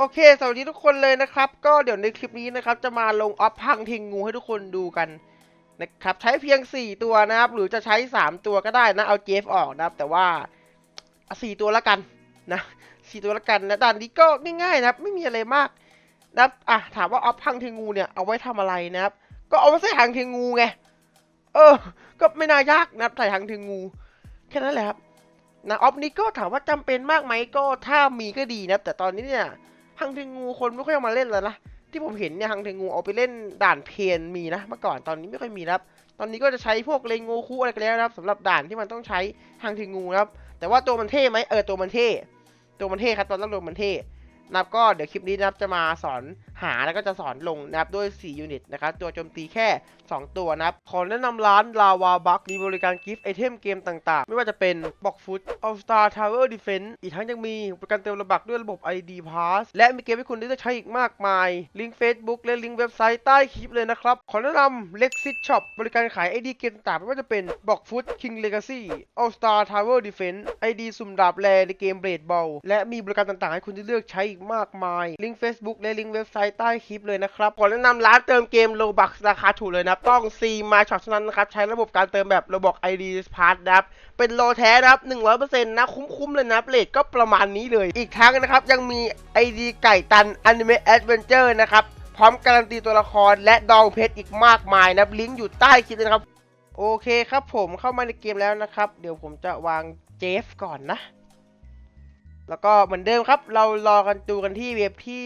โอเค สวัสดีทุกคนเลยนะครับ ก็เดี๋ยวในคลิปนี้นะครับ จะมาลงออฟพังเทงงูให้ทุกคนดูกันนะครับ ใช้เพียง 4 ตัวนะครับ หรือจะใช้ 3 ตัวก็ได้นะ เอาเจฟออกนะครับ แต่ว่าเอา4ตัวละกันนะ4ตัวละกันนะด่านนี้ก็ง่ายๆนะครับ ไม่มีอะไรมากนะครับอะถามว่าออฟพังเทงงูเนี่ย เอาไว้ทำอะไรนะครับ ก็เอาไว้ใส่หางเทงงูไง เออ ก็ไม่น่ายากนะครับ ใส่หางเทงงู แค่นั้นแหละครับ นะออฟนี้ก็ถามว่าจำเป็นมากไหมก็ถ้ามีก็ดีนะ แต่ตอนนี้เนี่ย ฮังเทงูคนไม่ค่อยเอามาเล่นแล้วนะที่ผมเห็นเนี่ยฮังเทงูเอาไปเล่นด่านเพนมีนะเมื่อก่อนตอนนี้ไม่ค่อยมีแล้วครับตอนนี้ก็จะใช้พวกเลงโงคุอะไรกันแล้วนะครับสำหรับด่านที่มันต้องใช้ฮังเทงูนะครับแต่ว่าตัวมันเท่ไหมเออตัวมันเท่ตัวมันเท่ครับตอนแรกตัวมันเท่ นะครับก็เดี๋ยวคลิปนี้นะครับจะมาสอนหาแล้วก็จะสอนลงนะครับด้วย 4 ยูนิตนะครับตัวโจมตีแค่ 2 ตัวนะครับ ขอแนะนำร้าน Lava Bug มีบริการกิฟต์ไอเทมเกมต่างๆ ไม่ว่าจะเป็น Box Food All Star Tower Defense อีกทั้งยังมีบริการเติมระบักด้วยระบบ ID Pass และมีเกมให้คุณได้ใช้อีกมากมาย ลิงก์ Facebook และลิงก์เว็บไซต์ใต้คลิปเลยนะครับ ขอแนะนำ Lexit Shop บริการขาย ID เกมต่างๆไม่ว่าจะเป็น Box Food King Legacy All Star Tower Defense ID สุ่มดาบแรในเกม Blade Ball และมีบริการต่างๆ ให้คุณได้เลือกใช้อีกมากมาย ลิงก์ Facebook และลิงก์เว็บไซต์ใต้คลิปเลยนะครับขอแนะนำร้านเติมเกม Robux ราคาถูกเลยนะต้อง C My Shop เท่านั้นนะครับ ใช้ระบบการเติมแบบระบบ ID Pass นะครับ เป็นโลแท้นะครับ 100%นะ คุ้มๆเลยนะเรทก็ประมาณนี้เลย อีกทั้งนะครับ ยังมี ID ไก่ตัน Anime Adventure นะครับ พร้อมการันตีตัวละครและดองเพชรอีกมากมายนะลิงก์อยู่ใต้คลิปนะครับโอเคครับผมเข้ามาในเกมแล้วนะครับ เดี๋ยวผมจะวางเจฟก่อนนะ แล้วก็เหมือนเดิมครับ เรารอกันดูกันที่เว็บที่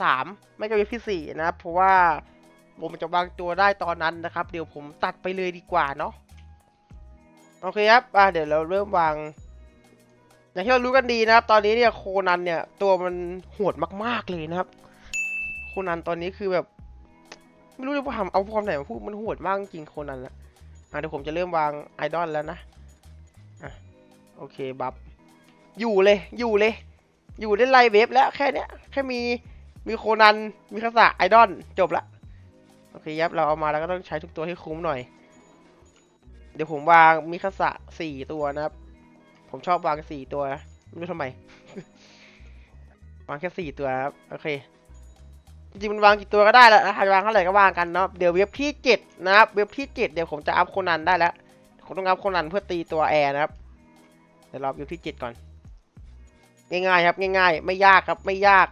3 ไม่ก็เว็บที่ 4 นะครับ เพราะว่าผมจะวางตัวได้ตอนนั้นนะครับ เดี๋ยวผมตัดไปเลยดีกว่าเนาะโอเคครับอะเดี๋ยวเราเริ่มวาง อย่างที่เรารู้กันดีนะครับ ตอนนี้เนี่ยโคนันเนี่ย ตัวมันโหดมาก ๆเลยนะครับ โคนันตอนนี้คือแบบ ไม่รู้จะทำเอาความไหนมาพูดมันโหดมากจริงโคนันละอะเดี๋ยวผมจะเริ่มวางไอดอลแล้วนะอะโอเคบัฟ อยู่เลยอยู่เลย อยู่ได้ไลน์เว็บแล้วแค่เนี้ยแค่มีมีโคนันมีคาสะไอดอลจบละโอเคยับเราเอามาแล้วก็ต้องใช้ทุกตัวให้คุ้มหน่อย เดี๋ยวผมวางมีคาสะสี่ตัวนะครับ ผมชอบวางสี่ตัวนะไม่รู้ทำไมวางแค่สี่ตัวครับโอเคจริงๆมันวางกี่ตัวก็ได้แหละนะวางเท่าไหร่ก็วางกันเนาะเดี๋ยวเว็บที่เจ็ดนะครับเว็บที่เจ็ดเดี๋ยวผมจะอัพโคนันได้แล้วผมต้องอัพโคนันเพื่อตีตัวแอร์นะครับเดี๋ยวรอเว็บที่เจ็ดก่อน ง่ายๆครับง่ายๆ ไม่ยากครับไม่ยาก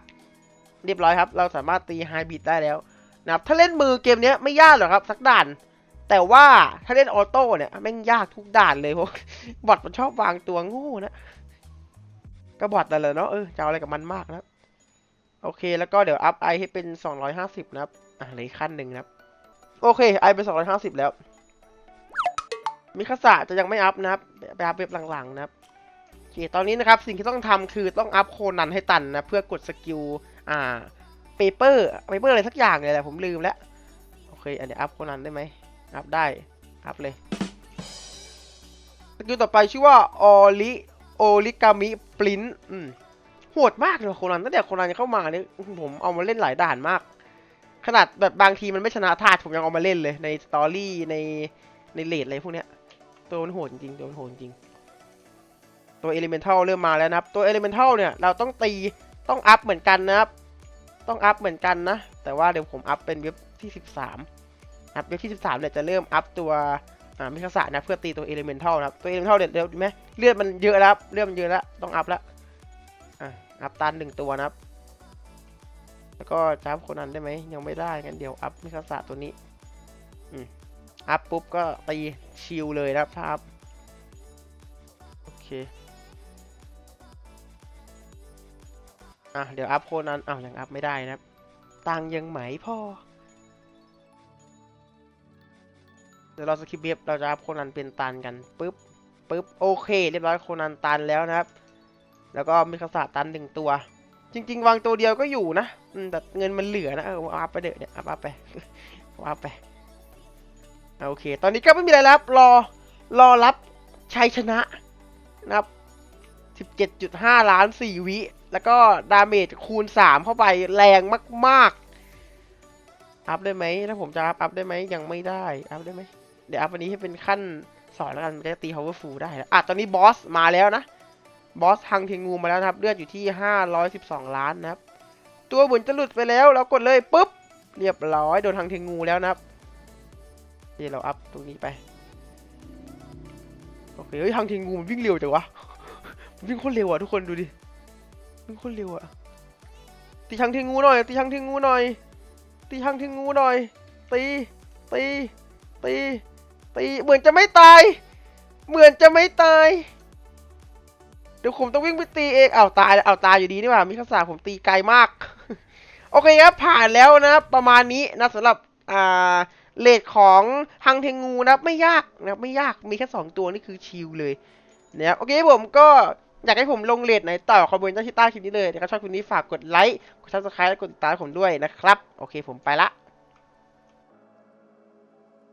เรียบร้อยครับ เราสามารถตีไฮบิดได้แล้วนะครับถ้าเล่นมือเกมนี้ไม่ยากหรอกครับสักด่าน แต่ว่าถ้าเล่นออโต้เนี่ยแม่งยากทุกด่านเลยเพราะบอทมันชอบวางตัวงูนะก็บอทแต่นแหละเนาะเออจะเอาอะไรกับมันมากนะโอเค แล้วก็เดี๋ยวอัพไอให้เป็น 250 นะครับ อะเหลืออกขั้นหนึ่งนะครับ โอเคไอเป็น 250 แล้ว มิคาสะจะยังไม่อัพนะครับ ไปอัพเว็บหลังๆนะครับ เคตอนนี้นะครับสิ่งที่ต้องทำคือต้องอัพโคนันให้ตันนะเพื่อกดสกิลอ่าเปเปอร์เปเปอร์อะไรสักอย่างเลยแหละผมลืมแล้วโอเคอันนี้อัพโคนันได้ไหมอัพได้อัพเลยสกิลต่อไปชื่อว่าออลิโอลิกามิปลินอืมโหดมากเลยโคนันตั้งแต่โคนันเข้ามาเนี่ยผมเอามาเล่นหลายด่านมาก ขนาดแบบบางทีมันไม่ชนะธาตุผมยังเอามาเล่นเลยในสตอรี่ในในเลดอะไรพวกเนี้ยตัวมันโหดจริงตัวมันโหดจริง ตัว Elemental เริ่มมาแล้วนะครับตัว Elemental เนี่ยเราต้องตีต้องอัพเหมือนกันนะครับ ต้องอัพเหมือนกันนะ แต่ว่าเดี๋ยวผมอัพเป็นเว็บที่ 13อัพเว็บที่ 13เนี่ยจะเริ่มอัพตัวอ่ามิคาสะนะเพื่อตีตัว Elemental นะครับตัว Elemental เนี่ยเดียวไหมเลือดมันเยอะแล้วเลือดมันเยอะแล้วต้องอัพแล้วอะอัพตันหนึ่งตัวนะครับ แล้วก็จับคนนั้นได้ไหมยังไม่ได้กันเดี๋ยวอัพมิคาสะตัวนี้อืมอัพปุ๊บก็ตีชิลเลยนะครับโอเค อะเดี๋ยวอัพโคนั้นอ้าวยังอัพไม่ได้นะครับ ตังยังไหมพ่อ เดี๋ยวเราสกิปเว็บเราจะอัพโคนั้นเป็นตันกันปุ๊บปุ๊บโอเค เรียบร้อยโคนันตันแล้วนะครับ แล้วก็มีคาสาตันหนึ่งตัว จริง ๆ วางตัวเดียวก็อยู่นะแต่เงินมันเหลือนะเอออาอัพไปเด้อเนี่ยอัพอัพไปเอาอัพไปโอเค ตอนนี้ก็ไม่มีอะไรแล้วครับรอรอรับชัยชนะนะครับ 17.5 ล้าน 4 วิ แล้วก็ดาเมจคูณ 3 เข้าไปแรงมาก ๆ อัพได้ไหมถ้าผมจะอัพอัพได้ไหมยังไม่ได้ อัพได้ไหมเดี๋ยวอัพวันนี้ให้เป็นขั้นสอนแล้วกันจะตี powerful ได้แล้วอะตอนนี้บอสมาแล้วนะ บอสทังเทงูมาแล้วครับ เลือดอยู่ที่ 512 ล้านนะครับ ตัวเหมือนจะหลุดไปแล้วเรากดเลยปุ๊บ เรียบร้อยโดนทางเทงูแล้วนะครับเดี๋ยวเราอัพตรงนี้ไปโอเคเฮ้ยทางเทงูมันวิ่งเร็วจังวะ มันวิ่งโคตรเร็วอะทุกคนดูดิ วิ่งโคตรเร็วอะตีทางเทงูหน่อย ตีทางเทงูหน่อย ตีทางเทงูหน่อย ตี ตี ตี ตี เหมือนจะไม่ตาย เหมือนจะไม่ตาย เดี๋ยวผมต้องวิ่งไปตีเองอ้าตายแล้วอ้าตายอยู่ดีนี่หว่า มีทักษะผมตีไกลมาก โอเคครับ ผ่านแล้วนะครับประมาณนี้นะสำหรับ อ่าเลทของฮังเทงูนะไม่ยากนะไม่ยากมีแค่สองตัวนี่คือชิลเลยนะครับโอเคผมก็ อยากให้ผมลงเลทไหนต่อคอมเมนต์ใต้ที่ใต้คลิปนี้เลยนะครับชอบคลิปนี้ฝากกดไลค์กดซับสไครต์และกดติดตามผมด้วยนะครับ โอเคผมไปละ